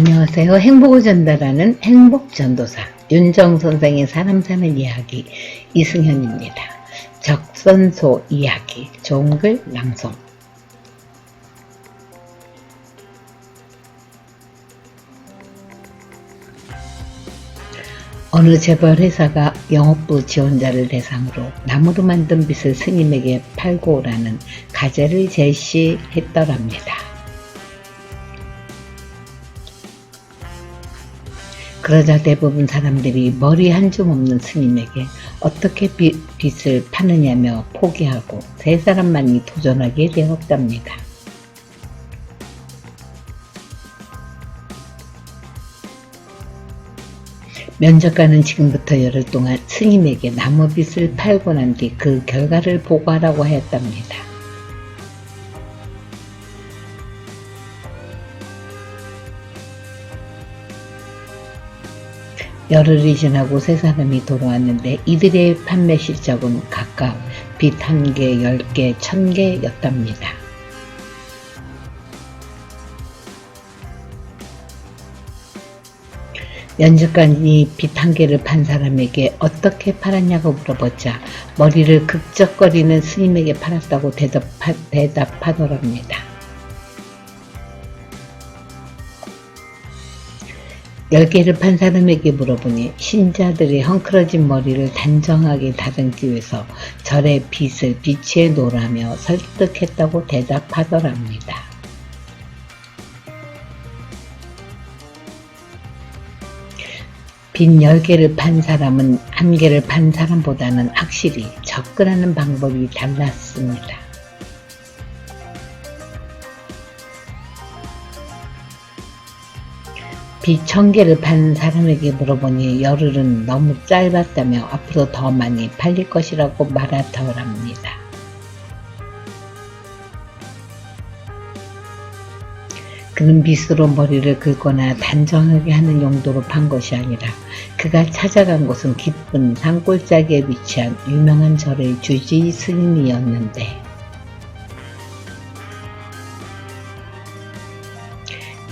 안녕하세요. 행복을 전달하는 행복전도사 윤정 선생의 사람 사는 이야기 이승현입니다. 적선소 이야기 좋은 글 낭송 어느 재벌 회사가 영업부 지원자를 대상으로 나무로 만든 빚을 스님에게 팔고 오라는 가제를 제시했더랍니다. 그러자 대부분 사람들이 머리 한줌 없는 스님에게 어떻게 빚, 빚을 파느냐며 포기하고 세 사람만이 도전하게 되었답니다. 면접관은 지금부터 열흘 동안 스님에게 나무빚을 팔고 난 뒤 그 결과를 보고하라고 하였답니다. 열흘이 지나고 세 사람이 돌아왔는데 이들의 판매 실적은 각각 빚한 개, 열 개, 천 개였답니다. 면접관이 빚한 개를 판 사람에게 어떻게 팔았냐고 물어보자 머리를 극적거리는 스님에게 팔았다고 대답하, 대답하더랍니다. 열 개를 판 사람에게 물어보니 신자들의 헝클어진 머리를 단정하게 다듬기 위해서 절의 빚을 비치해 놓으라며 설득했다고 대답하더랍니다. 빚 10개를 판 사람은 한 개를 판 사람보다는 확실히 접근하는 방법이 달랐습니다. 빚 1000개를 판 사람에게 물어보니 열흘은 너무 짧았다며 앞으로 더 많이 팔릴 것이라고 말하더랍니다. 그는 빗으로 머리를 긁거나 단정하게 하는 용도로 판 것이 아니라 그가 찾아간 곳은 깊은 산골짜기에 위치한 유명한 절의 주지 스님이었는데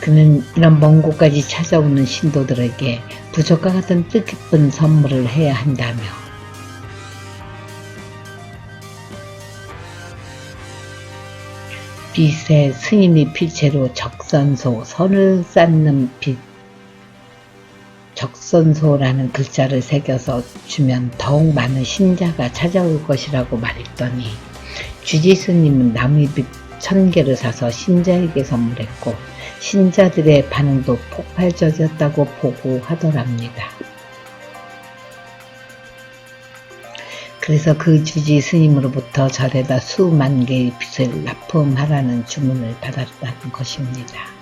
그는 이런 먼 곳까지 찾아오는 신도들에게 부족과 같은 뜻깊은 선물을 해야 한다며. 빛에 스님이 필체로 적선소, 선을 쌓는 빛, 적선소라는 글자를 새겨서 주면 더욱 많은 신자가 찾아올 것이라고 말했더니 주지 스님은 나무잎 천 개를 사서 신자에게 선물했고 신자들의 반응도 폭발적이었다고 보고하더랍니다. 그래서 그 주지 스님으로부터 절에다 수만 개의 빚을 납품하라는 주문을 받았다는 것입니다.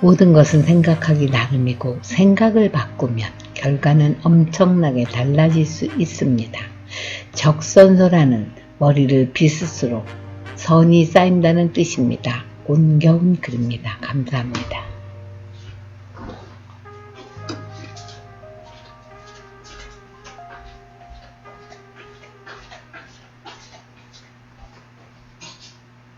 모든 것은 생각하기 나름이고 생각을 바꾸면 결과는 엄청나게 달라질 수 있습니다. 적선소라는 머리를 빗을수록 선이 쌓인다는 뜻입니다. 온겨운 글입니다. 감사합니다.